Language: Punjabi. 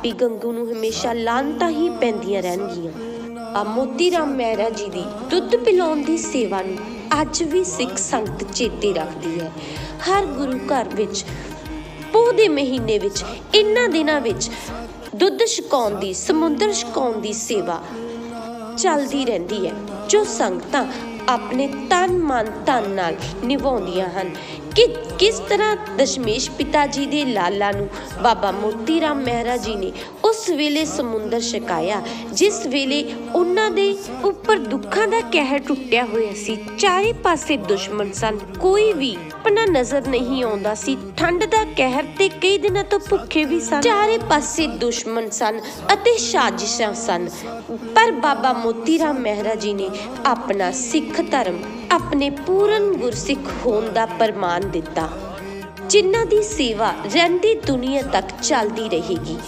ਪਾਪੀ ਗੰਗੂ ਨੂੰ ਹਮੇਸ਼ਾ ਲਾਂਤਾਂ ਹੀ ਪੈਂਦੀਆਂ ਰਹਿਣਗੀਆਂ। ਆ ਮੋਤੀ ਰਾਮ ਮਹਿਰਾ ਜੀ ਦੀ ਦੁੱਧ ਪਿਲਾਉਣ ਦੀ ਸੇਵਾ ਨੂੰ ਅੱਜ ਵੀ ਸਿੱਖ ਸੰਗਤ ਚੇਤੇ ਰੱਖਦੀ ਹੈ। ਹਰ ਗੁਰੂ ਘਰ ਵਿੱਚ, ਪੋਹ ਦੇ ਮਹੀਨੇ ਵਿੱਚ, ਇਨ੍ਹਾਂ ਦਿਨਾਂ ਵਿੱਚ ਦੁੱਧ ਛਕਾਉਣ ਦੀ, ਸਮੁੰਦਰ ਛਕਾਉਣ ਦੀ ਸੇਵਾ ਚੱਲਦੀ ਰਹਿੰਦੀ ਹੈ, ਜੋ ਸੰਗਤਾਂ ਆਪਣੇ ਤਨ ਮਨ ਧਨ ਨਾਲ ਨਿਭਾਉਂਦੀਆਂ ਹਨ। ਕਿ ਕਿਸ ਤਰ੍ਹਾਂ ਦਸ਼ਮੇਸ਼ ਪਿਤਾ ਜੀ ਦੇ ਲਾਲਾ ਨੂੰ ਬਾਬਾ ਮੋਤੀ ਰਾਮ ਮਹਿਰਾ ਜੀ ਨੇ ਉਸ ਵੇਲੇ ਸਮੁੰਦਰ ਛਕਾਇਆ, ਜਿਸ ਵੇਲੇ ਉਹਨਾਂ ਦੇ ਉੱਪਰ ਦੁੱਖਾਂ ਦਾ ਕਹਿਰ ਟੁੱਟਿਆ ਹੋਇਆ ਸੀ, ਚਾਰੇ ਪਾਸੇ ਦੁਸ਼ਮਣ ਸਨ, ਕੋਈ ਵੀ ਆਪਣਾ ਨਜ਼ਰ ਨਹੀਂ ਆਉਂਦਾ ਸੀ, ਠੰਡ ਦਾ ਕਹਿਰ ਤੇ ਕਈ ਦਿਨਾਂ ਤੋਂ ਭੁੱਖੇ ਵੀ ਸਨ। ਚਾਰੇ ਪਾਸੇ ਦੁਸ਼ਮਣ ਸਨ ਅਤੇ ਸਾਜ਼ਿਸ਼ਾਂ ਸਨ, ਪਰ ਬਾਬਾ ਮੋਤੀ ਰਾਮ ਮਹਿਰਾ ਜੀ ਨੇ ਆਪਣਾ ਸਿੱਖ ਧਰਮ, ਆਪਣੇ ਪੂਰਨ ਗੁਰਸਿੱਖ ਹੋਣ ਦਾ ਪ੍ਰਮਾਣ ਦਿੱਤਾ, ਜਿਨ੍ਹਾਂ ਦੀ ਸੇਵਾ ਰਹਿੰਦੀ ਦੁਨੀਆ ਤੱਕ ਚੱਲਦੀ ਰਹੇਗੀ।